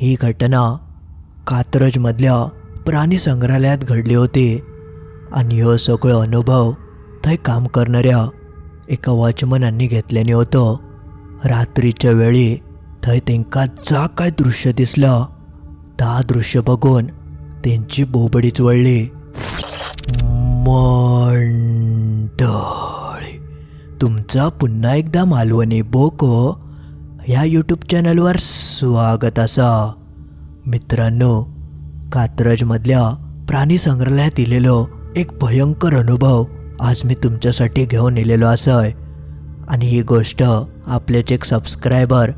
ही घटना कात्रजमधल्या प्राणी संग्रहालयात घडली होती. आणि हो सगळो अनुभव थंय काम करणाऱ्या एका वॉचमनांनी घेतल्याने होतो. रात्रीच्या वेळी थंय तेंका जा काय दृश्य दिसलं ता दृश्य बघून त्यांची बोबडीच वळली. मंडळी तुमचा पुन्हा एकदा मालवणी बोको ह्या यूट्यूब चॅनलवर स्वागत असा. मित्रांनो कात्रजमधल्या प्राणी संग्रहालयात दिलेलो एक भयंकर अनुभव आज मी तुमच्यासाठी घेऊन येलेलो असय. आणि ही गोष्ट आपलेच एक सबस्क्रायबर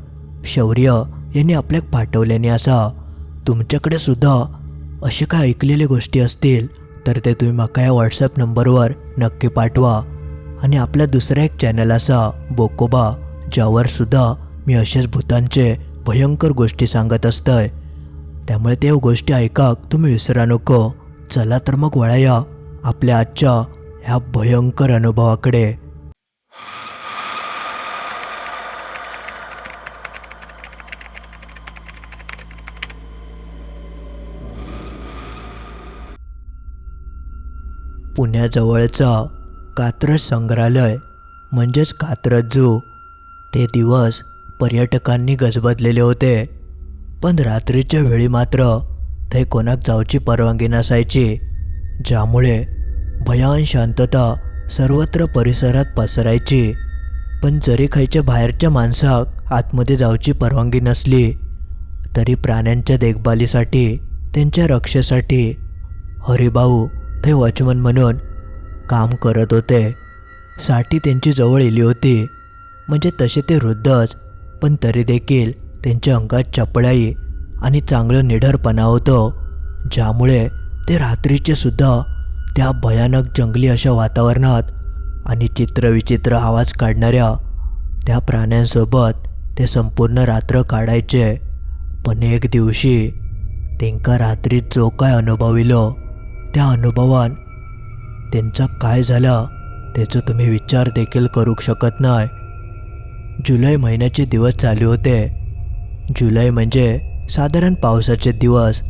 शौर्य यांनी आपल्याक पाठवल्याने असा. तुमच्याकडे सुद्धा असे काय ऐकलेले गोष्टी असतील तर ते तुम्ही म्हाका या व्हॉट्सअप नंबरवर नक्की पाठवा. आणि आपला दुसरा एक चॅनल असा बोकोबा ज्यावर सुद्धा मी असेच भूतांचे भयंकर गोष्टी सांगत असतंय. त्यामुळे ते गोष्टी ऐकाक तुम्ही विसरा नको. चला तर मग वळाया आपल्या आजच्या ह्या भयंकर अनुभवाकडे. पुण्याजवळचं कात्रज संग्रहालय म्हणजेच कात्रज जू ते दिवस पर्यटकांनी गजबजलेले होते. पण रात्रीच्या वेळी मात्र थंय कोणाक जावची परवानगी नसायची ज्यामुळे भयान शांतता सर्वत्र परिसरात पसरायची. पण जरी खायच्या बाहेरच्या माणसाक आतमध्ये जावची परवानगी नसली तरी प्राण्यांच्या देखभालीसाठी त्यांच्या रक्षेसाठी हरिभाऊ ते वॉचमन म्हणून काम करत होते. साठी त्यांची जवळ येली होती. म्हणजे तसे ते वृद्धच पण तरी देखील त्यांच्या अंगात चपळाई आणि चांगलं निडरपणा होतं ज्यामुळे ते रात्रीचे सुद्धा त्या भयानक जंगली अशा वातावरणात आणि चित्रविचित्र आवाज काढणाऱ्या त्या प्राण्यांसोबत ते संपूर्ण रात्र काढायचे. पण एक दिवशी त्यांका रात्री जो काय अनुभविलो त्या अनुभवान त्यांचा काय झाला त्याचं तुम्ही विचार देखील करू शकत नाही. जुलै महिन्याचे दिवस चालू होते. जुलै म्हणजे साधारण पावसाचे दिवस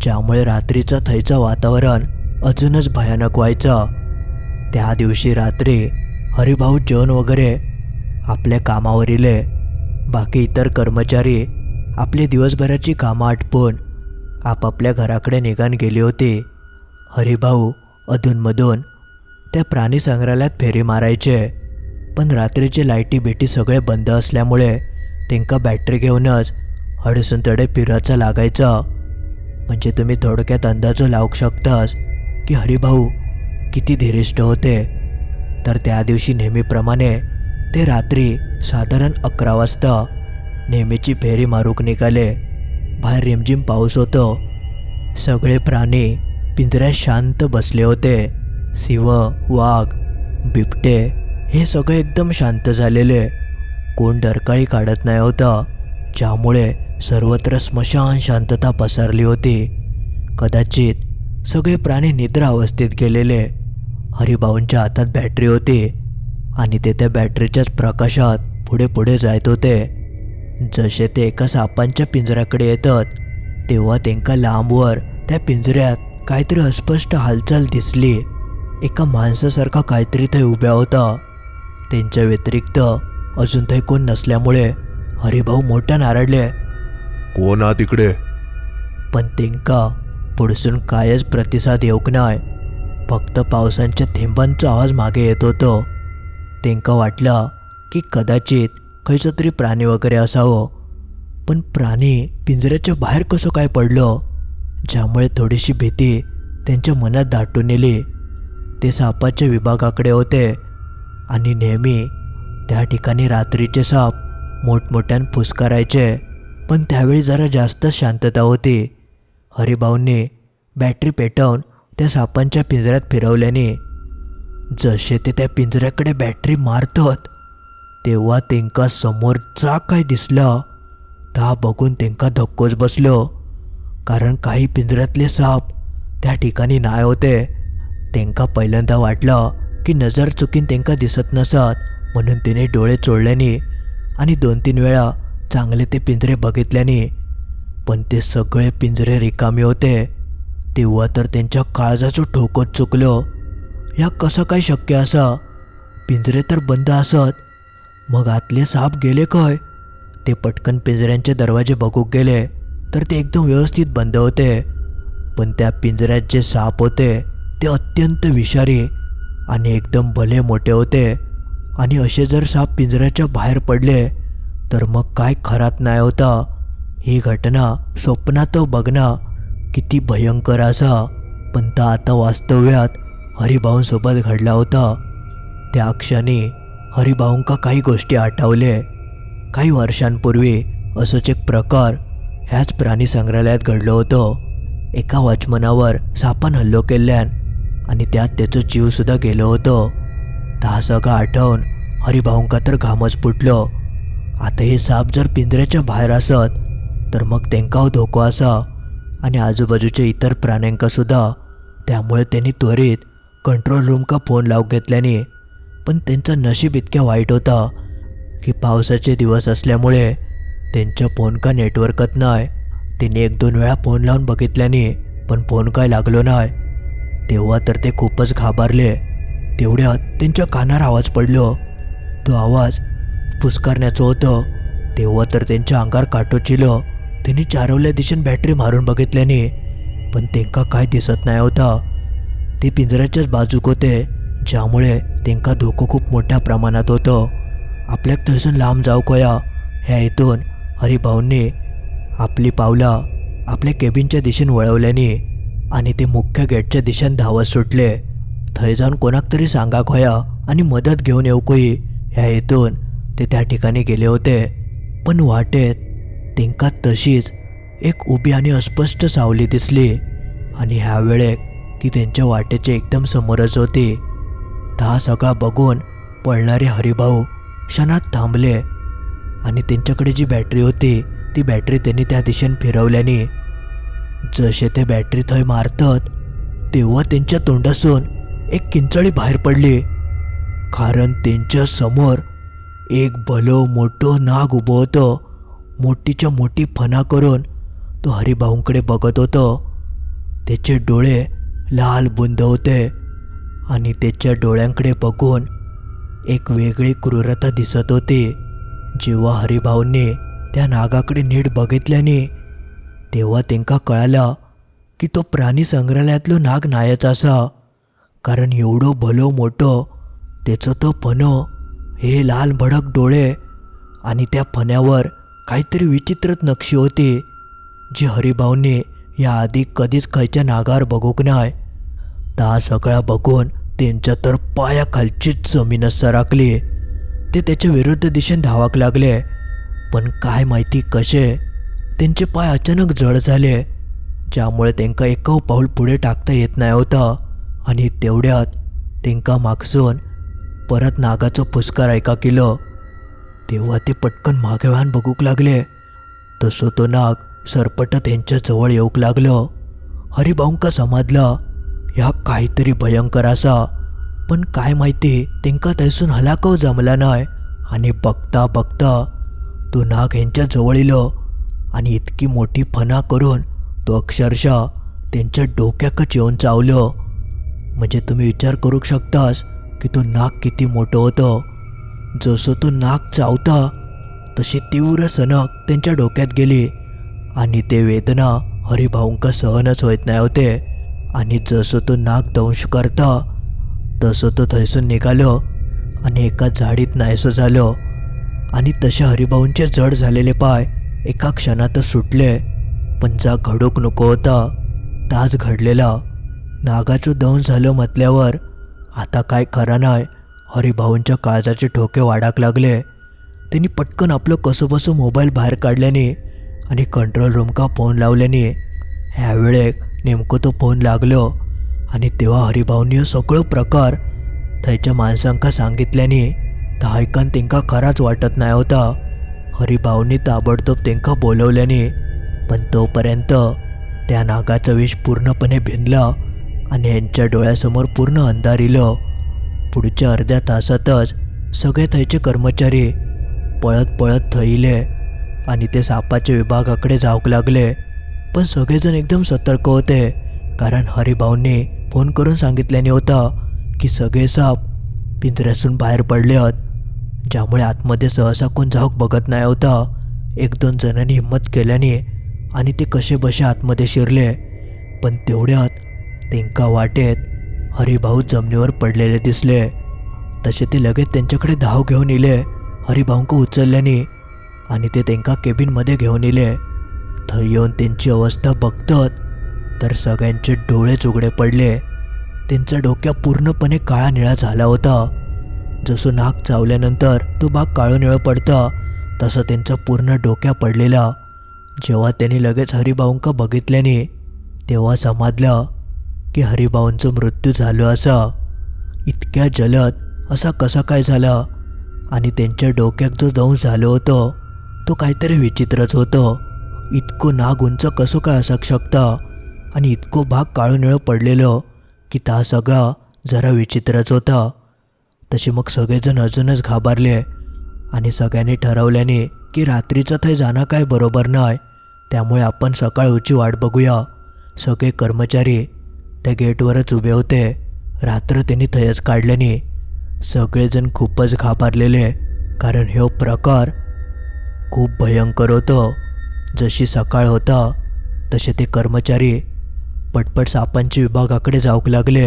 ज्यामुळे रात्रीचं थैचं वातावरण अजूनच भयानक व्हायचं. त्या दिवशी रात्री हरिभाऊ जेवण वगैरे आपल्या कामावर इले बाकी इतर कर्मचारी आपली दिवसभराची कामं आटपून आपापल्या घराकडे निघान गेली होती. हरिभाऊ अधूनमधून त्या प्राणी संग्रहालयात फेरी मारायचे पण रात्रीचे लाईटी बिटी सगळे बंद असल्यामुळे तेंका बॅटरी घेऊनच हडसून तडे फिरायचा लागायचा. म्हणजे तुम्ही थोडक्यात अंदाजो लावू शकतास की हरिभाऊ किती धीरिष्ट होते. तर त्या दिवशी नेहमीप्रमाणे ते रात्री साधारण अकरा वाजता नेहमीची फेरी मारूक निघाले. बाहेर रिमझिम पाऊस होतो. सगळे प्राणी पिंजऱ्यात शांत बसले होते. सिंह वाघ बिबटे हे सगळे एकदम शांत झालेले. कोण डरकाळी काढत नाही होता ज्यामुळे सर्वत्र स्मशान शांतता पसरली होती. कदाचित सगळे प्राणी निद्रा अवस्थेत गेलेले हरिभाऊंच्या हातात बॅटरी होती आणि ते त्या बॅटरीच्याच प्रकाशात पुढे पुढे जायत होते. जसे ते एका सापांच्या पिंजऱ्याकडे येतात तेव्हा त्यांका लांबवर त्या पिंजऱ्यात काहीतरी अस्पष्ट हालचाल दिसली. एका माणसासारखा काहीतरी ते उभ्या होता. त्यांच्या व्यतिरिक्त अजून ते कोण नसल्यामुळे हरिभाऊ मोठ्या नारडले. कोण हा तिकडे? पण तेंका पुढसून कायच प्रतिसाद येऊक नाही फक्त पावसांच्या थेंबांचा आवाज मागे येत होतो. तेंका वाटलं की कदाचित खयचं तरी प्राणी वगैरे असावं. पण प्राणी पिंजऱ्याच्या बाहेर कसं काय पडलं? ज्यामुळे थोडीशी भीती त्यांच्या मनात दाटून येली ते सापाच्या विभागाकडे होते आणि नेहमी त्या ठिकाणी रात्रीचे साप मोठमोठ्यान फुसकारायचे पण त्यावेळी जरा जास्तच शांतता होती. हरिभाऊंनी बॅटरी पेटवून त्या सापांच्या पिंजऱ्यात फिरवल्याने जसे ते त्या पिंजऱ्याकडे बॅटरी मारतात तेव्हा तेंका समोरचा काय दिसलं ता बघून तेंका धक्कोच बसलो. कारण काही पिंजऱ्यातले साप त्या ठिकाणी नाही होते. तेंका पहिल्यांदा वाटलं की नजर चुकीन तेंका दिसत नसत. म्हणून तिने डोळे चोळल्याने आणि दोन तीन वेळा चांगले ते पिंजरे बघितल्याने पण ते सगळे पिंजरे रिकामे होते. तेव्हा तर त्यांच्या काळजाचं ठोकत चुकलं. या कसं काय शक्य असं? पिंजरे तर बंद असत. मग आतले साप गेले काय? ते पटकन पिंजऱ्यांचे दरवाजे बघू गेले तर ते एकदम व्यवस्थित बंद होते. पण त्या पिंजऱ्यात जे साप होते ते अत्यंत विषारी आणि एकदम भले मोठे होते. आणि असे जर साप पिंजऱ्याच्या बाहेर पडले तर मग काय खरात नाही होता? ही घटना स्वप्नात बघणं किती भयंकर असा. पण ता आता वास्तव्यात हरिभाऊंसोबत घडला होता. त्या क्षणी हरिभाऊंका काही गोष्टी आठवले. काही वर्षांपूर्वी असंच एक प्रकार ह्याच प्राणी संग्रहालयात घडलं होतं. एका वॉचमनावर सापान हल्लो केल्यान आणि त्यात त्याचं जीवसुद्धा गेलं होतं. तर हा सगळं आठवून हरिभाऊंका तर घामच फुटलो. आता हे साप जर पिंजऱ्याच्या बाहेर असत तर मग तेंका धोको असा आणि आजूबाजूच्या इतर प्राण्यांका सुद्धा. त्यामुळे त्यांनी त्वरित कंट्रोल रूम का फोन लावून घेतल्याने पण त्यांचं नशीब इतक्या वाईट होता की पावसाचे दिवस असल्यामुळे त्यांच्या फोन का नेटवर्कच नाही. त्यांनी एक दोन वेळा फोन लावून बघितल्याने पण फोन काय लागलो नाही. तेव्हा तर ते खूपच घाबरले. तेवढ्यात त्यांच्या कानावर आवाज पडलो. तो आवाज पुस्कारण्याचं होतं. तेव्हा तर त्यांच्या अंगार काटोचिलं त्यांनी चारवल्या दिशेने बॅटरी मारून बघितल्याने पण त्यांका काय दिसत नाही होता. ते पिंजऱ्याच्याच बाजूक होते ज्यामुळे त्यांका धोको खूप मोठ्या प्रमाणात होतं. आपल्याक थंयसून लांब जाऊ कया. ह्या हेतून हरिभाऊंनी आपली पावलं आपल्या केबिनच्या दिशेने वळवल्याने आणि ते मुख्य गेटच्या दिशेने धावत सुटले. थंय जाऊन कोणाक तरी सांगाक होया आणि मदत घेऊन येऊकही. ह्या हेतून ते त्या ठिकाणी गेले होते. पण वाटेत तेंका तशीच एक उभी आणि अस्पष्ट सावली दिसली. आणि ह्या वेळेक ती त्यांच्या वाटेच्या एकदम समोरच होती. तर हा सगळा बघून पळणारे हरिभाऊ क्षणात थांबले. आणि त्यांच्याकडे जी बॅटरी होती ती बॅटरी त्यांनी त्या दिशेने फिरवल्याने. जसे ते बॅटरी थंय मारतात तेव्हा त्यांच्या तोंडासून एक किंचळी बाहेर पडली. कारण त्यांच्यासमोर एक भलो मोठं नाग उभं होतं. मोठीच्या मोठी फणा करून तो हरिभाऊंकडे बघत होतो. त्याचे डोळे लाल बुंद होते आणि त्याच्या डोळ्यांकडे बघून एक वेगळी क्रूरता दिसत होती. जेव्हा हरिभाऊंनी त्या नागाकडे नीट बघितल्याने तेव्हा त्यांका कळालं की तो प्राणी संग्रहालयातलो नाग नायच असा. कारण एवढं भलो मोठं त्याचं तो फणं हे लाल भडक डोळे आणि त्या फण्यावर काहीतरी विचित्रच नक्षी होती जी हरिभाऊने याआधी कधीच खायच्या नागावर बघूक नाय ता सगळा बघून त्यांच्या तर पायाखालचीच जमीनच सरकली ते त्याच्या विरुद्ध दिशेने धावाक लागले. पण काय माहिती कसे त्यांचे पाय अचानक जड झाले ज्यामुळे त्यांका एका पाऊल पुढे टाकता येत नाही होतं. आणि तेवढ्यात तेंकां मागसून परत नागाचो पुस्कार ऐका केलं. तेव्हा ते पटकन मागे बघूक लागले. तसो तो नाग सरपट त्यांच्या जवळ येऊक लागलो. हरिभाऊंका समजलं ह्या काहीतरी भयंकर असा. पण काय माहिती तेंका थंयसून हलाकव जमला न्हय आणि बघता बघता तो नाग यांच्या जवळ येलो आणि इतकी मोठी फना करून तो अक्षरशः त्यांच्या डोक्याकच येऊन चावलं. म्हणजे तुम्ही विचार करू शकतास की तो नाग किती मोठं होतं. जसं तो नाग चावता तशी तीव्र सनक त्यांच्या डोक्यात गेली आणि ते वेदना हरिभाऊंका सहनच होत नाही होते. आणि जसं तो नाग दंश करता तसं तो थंयसून निघालो आणि एका झाडीत नाहीसं झालं. आणि तसे हरिभाऊंचे जड झालेले पाय एका क्षणातच सुटले पण जा घडूक नको होता. ताज घडलेला नागाचं दहन झालं म्हटल्यावर आता काय खरं नाही. हरिभाऊंच्या काळजाचे ठोके वाढाक लागले. त्यांनी पटकन आपलं कसंबसं मोबाईल बाहेर काढल्याने आणि कंट्रोल रूम का फोन लावल्याने ह्या वेळेक नेमकं तो फोन लागलो आणि तेव्हा हरिभाऊंनी हे सगळं प्रकार थंयच्या माणसांका सांगितल्याने तर ऐकन तेंका खराच वाटत नाही होता. हरिभाऊंनी ताबडतोब तेंका बोलवल्याने पण तोपर्यंत त्या नागाचं विष पूर्णपणे भिनलं. आणि यांच्या डोळ्यासमोर पूर्ण अंधार इलं. पुढच्या अर्ध्या तासातच सगळे थंयचे कर्मचारी पळत पळत थैले आणि ते सापाच्या विभागाकडे जाऊक लागले. पण सगळेजण एकदम सतर्क होते कारण हरिभाऊंनी फोन करून सांगितल्याने होतं की सगळे साप पिंजऱ्यातून बाहेर पडले आहेत ज्यामुळे आतमध्ये सहसा कोण जाऊक बघत नाही होता. एक दोन जणांनी हिंमत केल्याने आणि ते कसे बसे आतमध्ये शिरले पण तेवढ्यात तेंका वाटेत हरिभाऊ जमिनीवर पडलेले दिसले. तसे ते लगेच त्यांच्याकडे धाव घेऊन इले. हरिभाऊंक उचलल्याने आणि ते त्यांका केबिनमध्ये घेऊन इले. थंय येऊन त्यांची अवस्था बघतात तर सगळ्यांचे डोळेच उघडे पडले. त्यांचा डोक्या पूर्णपणे काळा निळा झाला होता. जसं नाक चावल्यानंतर तो भाग काळो निळं पडतं तसं त्यांचा पूर्ण डोक्या पडलेला. जेव्हा त्यांनी लगेच हरिभाऊंका बघितल्याने तेव्हा समाजलं की हरिभाऊंचं मृत्यू झालं असा. इतक्या जलद असा कसा काय झाला? आणि त्यांच्या डोक्यात जो दंश झालं होतं तो काहीतरी विचित्रच होतं. इतकं नाग उंच कसं काय असू शकतं? आणि इतकं भाग काळूनिळं पडलेलं की ता सगळा जरा विचित्रच होता. तसे मग सगळेजण अजूनच घाबरले. आणि सगळ्यांनी ठरवल्याने की रात्रीचं थंय जाणं काय बरोबर नाही. त्यामुळे आपण सकाळची वाट बघूया. सगळे कर्मचारी त्या गेटवरच उभे होते. रात्र त्यांनी थयच काढल्याने सगळेजण खूपच घाबरलेले कारण ह्यो प्रकार खूप भयंकर होतं. जशी सकाळ होता तसे ते कर्मचारी पटपट सापांच्या विभागाकडे जाऊक लागले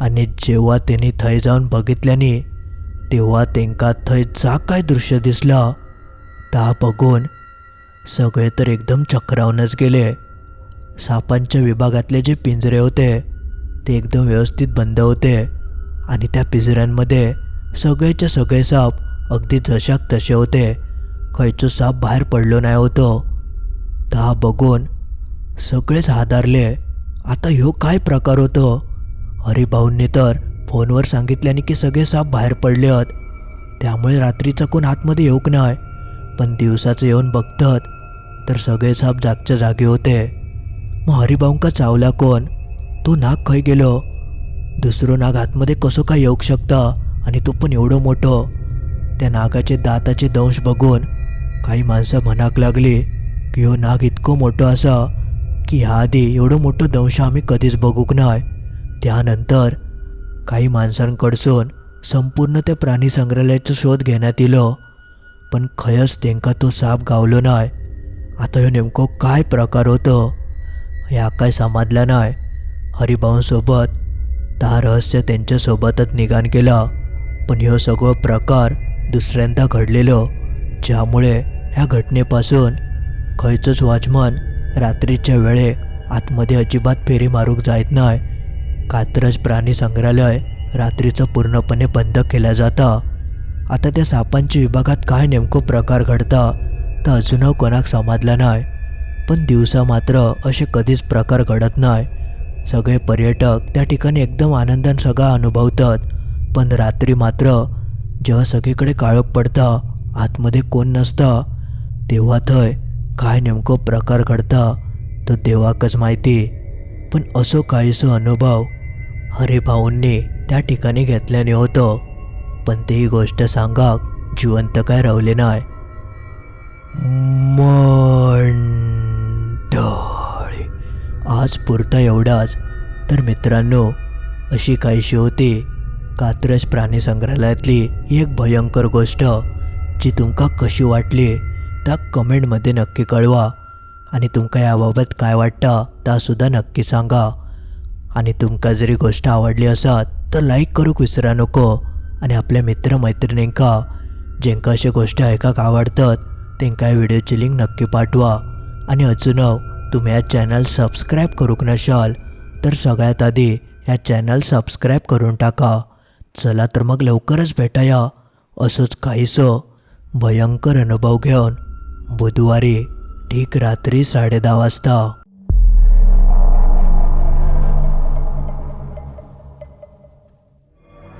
आणि जेव्हा त्यांनी थंय जाऊन बघितल्याने तेव्हा तेंका थंय जा काय दृश्य दिसलं ता बघून सगळे तर एकदम चक्रावूनच गेले. सापांच्या विभागातले जे पिंजरे होते ते एकदम व्यवस्थित बंद होते आणि त्या पिंजऱ्यांमध्ये सगळेच्या सगळे साप अगदी जशाक तसे होते. खयचो साप बाहेर पडलो नाही होतो. हा बघून सगळेच हादारले आता ह्यो काय प्रकार होतो? हरिभाऊंनी तर फोनवर सांगितल्याने की सगळे साप बाहेर पडले आहेत. त्यामुळे रात्रीचा कोण आतमध्ये येऊक नाही. पण दिवसाचं येऊन बघतात तर सगळे साप जागच्या जागी होते. मग हरिभाऊंका चावला कोण? तो नाग खय गेलो? दुसरं नाग आतमध्ये कसं काय येऊ शकतं? आणि तो पण एवढं मोठं? त्या नागाचे दाताचे दंश बघून काही माणसं म्हणाक लागली की ह्यो नाग इतकं मोठं असं की ह्या आधी एवढं मोठं दंश आम्ही कधीच बघूक नाही त्यानंतर काही माणसांकडसून संपूर्ण त्या प्राणी संग्रहालयाचा शोध घेण्यात इलो पण खयच तेंका तो साप गावलो नाही आता ह्यो नेमकं काय प्रकार होतं? ह्या काय समजलं नाही. हरिभाऊंसोबत ता रहस्य त्यांच्यासोबतच निगान केलं. पण ह्यो सगळं प्रकार दुसऱ्यांदा घडलेलं ज्यामुळे ह्या घटनेपासून खयचंच वॉचमन रात्रीच्या वेळे आतमध्ये अजिबात फेरी मारूक जायत नाही. कात्रज प्राणी संग्रहालय रात्रीचं पूर्णपणे बंद केलं जातं. आता त्या सापांच्या विभागात काय नेमकं प्रकार घडता तर अजूनही कोणाक समजलं नाही. पण दिवसा मात्र असे कधीच प्रकार घडत नाही. सगळे पर्यटक त्या ठिकाणी एकदम आनंदान सगळा अनुभवतात. पण रात्री मात्र जेव्हा सगळीकडे काळोख पडतं आतमध्ये कोण नसतं तेव्हा थंय काय नेमकं प्रकार घडता तो देवाकच माहिती. पण असो काहीसो अनुभव हरिभाऊंनी त्या ठिकाणी घेतल्याने होतं. पण ती गोष्ट सांगाक जिवंत काय रावले नाही. आज पुरता एवढाच. तर मित्रांनो अशी काहीशी होती. कात्रज प्राणी संग्रहालयातली ही एक भयंकर गोष्ट जी तुमका कशी वाटली त्या कमेंटमध्ये नक्की कळवा. आणि तुमका याबाबत काय वाटतं त्यासुद्धा नक्की सांगा. आणि तुमका जरी गोष्ट आवडली असत तर लाईक करूक विसरा नको. आणि आपल्या मित्रमैत्रिणींका जेंका अशा गोष्टी ऐकाक आवडतात त्यांका या व्हिडिओची लिंक नक्की पाठवा. आणि अजून तुम्ही या चॅनल सबस्क्राईब करूक नशाल तर सगळ्यात आधी या चॅनल सबस्क्राईब करून टाका. चला तर मग लवकरच भेटाया. असंच काहीसं भयंकर अनुभव घेऊन बुधवारी ठीक रात्री साडेदहा वाजता